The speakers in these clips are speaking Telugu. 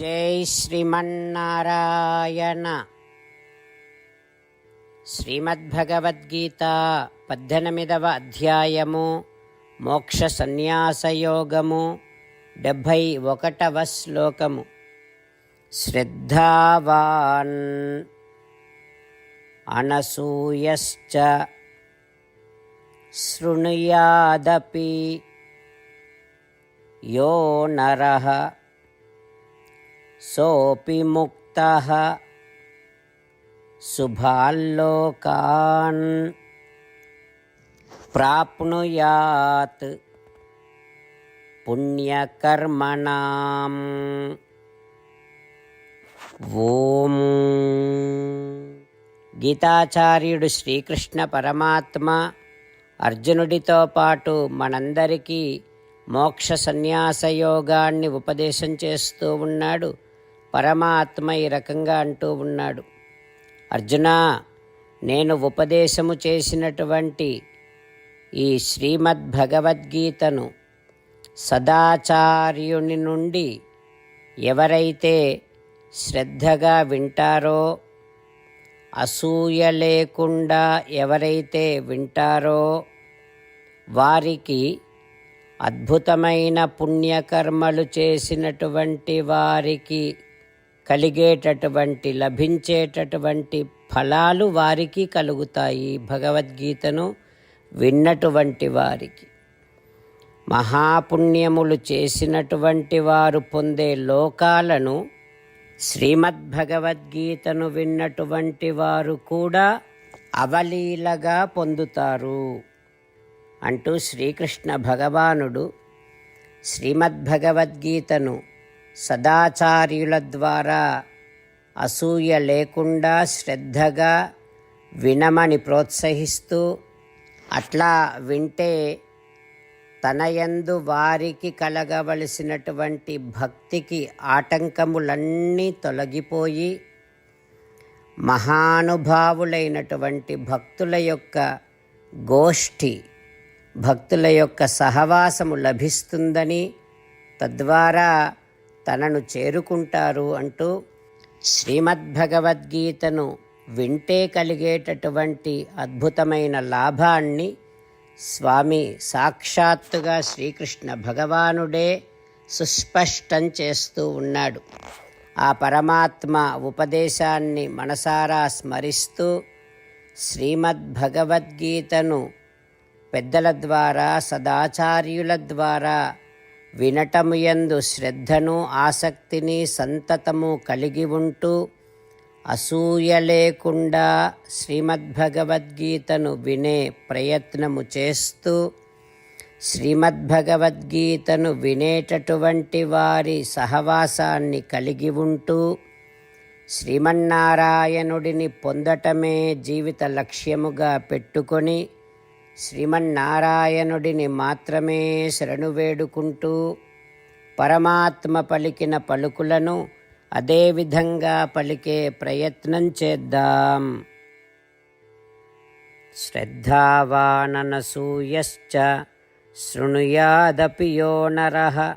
జై శ్రీమన్నారాయణ. శ్రీమద్భగవద్గీత పద్దెనిమిదవ అధ్యాయము మోక్ష సన్యాసయోగము డెబ్భై ఒకటవ శ్లోకము. శ్రద్ధావాన్ అనసూయశ్చ శృణుయాదపి యో నరः सोऽपि मुक्तः शुभाल्लोकान् प्राप्नुयात् पुण्यकर्मणाम् ఓం గీతాచార్యుడు శ్రీకృష్ణ పరమాత్మ అర్జునుడితో పాటు మనందరికీ మోక్ష సన్యాస యోగాన్ని ఉపదేశం చేస్తూ ఉన్నాడు పరమాత్మ ఈ రకంగా అంటూ ఉన్నాడు. అర్జున నేను ఉపదేశము చేసినటువంటి ఈ శ్రీమద్ భగవద్గీతను సదాచార్యుని నుండి ఎవరైతే శ్రద్ధగా వింటారో అసూయ లేకుండా ఎవరైతే వింటారో వారికి అద్భుతమైన పుణ్యకర్మలు చేసినటువంటి వారికి కలిగేటటువంటి లభించేటటువంటి ఫలాలు వారికి కలుగుతాయి భగవద్గీతను విన్నటువంటి వారికి. మహాపుణ్యములు చేసినటువంటి వారు పొందే లోకాలను శ్రీమద్భగవద్గీతను విన్నటువంటి వారు కూడా అవలీలగా పొందుతారు. అంటూ శ్రీకృష్ణ భగవానుడు శ్రీమద్భగవద్గీతను సదాచార్యుల ద్వారా అసూయ లేకుండా శ్రద్ధగా వినమని ప్రోత్సహిస్తూ అట్లా వింటే తనయందు వారికి కలగవలసినటువంటి భక్తికి ఆటంకములన్నీ తొలగిపోయి మహానుభావులైనటువంటి భక్తుల యొక్క గోష్ఠి భక్తుల యొక్క సహవాసము లభిస్తుందని తద్వారా తనను చేరుకుంటారు అంటూ శ్రీమద్భగవద్గీతను వింటే కలిగేటటువంటి అద్భుతమైన లాభాన్ని స్వామి సాక్షాత్తుగా శ్రీకృష్ణ భగవానుడే సుస్పష్టం చేస్తూ ఉన్నాడు. ఆ పరమాత్మ ఉపదేశాన్ని మనసారా స్మరిస్తూ శ్రీమద్భగవద్గీతను పెద్దల ద్వారా సదాచార్యుల ద్వారా వినటము యందు శ్రద్ధను ఆసక్తిని సంతతము కలిగి ఉంటూ అసూయ లేకుండా శ్రీమద్భగవద్గీతను వినే ప్రయత్నము చేస్తూ శ్రీమద్భగవద్గీతను వినేటటువంటి వారి సహవాసాన్ని కలిగి ఉంటూ శ్రీమన్నారాయణుడిని పొందటమే జీవిత లక్ష్యముగా పెట్టుకొని శ్రీమన్నారాయణుడిని మాత్రమే శరణు వేడుకుంటూ పరమాత్మ పలికిన పలుకులను అదేవిధంగా పలికే ప్రయత్నం చేద్దాం. శ్రద్ధావాననసూయశ్చ శృణుయాదపి యో నరః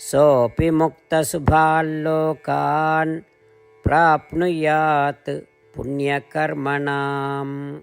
సోపి ముక్తశుభాల్లోకాన్ ప్రాప్నుయాత్ పుణ్యకర్మణాం.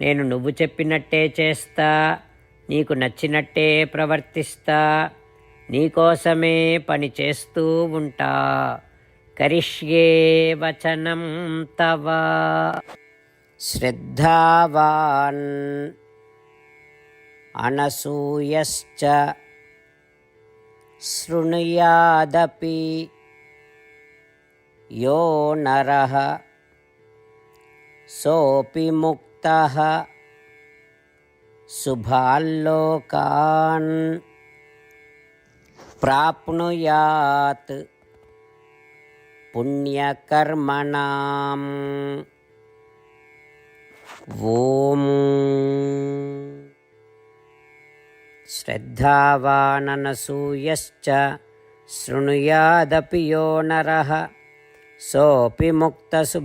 నేను నువ్వు చెప్పినట్టే చేస్తా నీకు నచ్చినట్టే ప్రవర్తిస్తా నీకోసమే పని చేస్తూ ఉంటా కరిష్యే వచనం తవ శ్రద్ధావాన్ అనసూయశ్చ శృణుయాదపి यो नरः सोऽपि मुक्तः शुभाल्लोकान् प्राप्नुयात् पुण्यकर्मणाम् ॐ श्रद्धावाननसूयश्च शृणुयादपि यो नरः सोऽपि मुक्तशुभाल्लोकान्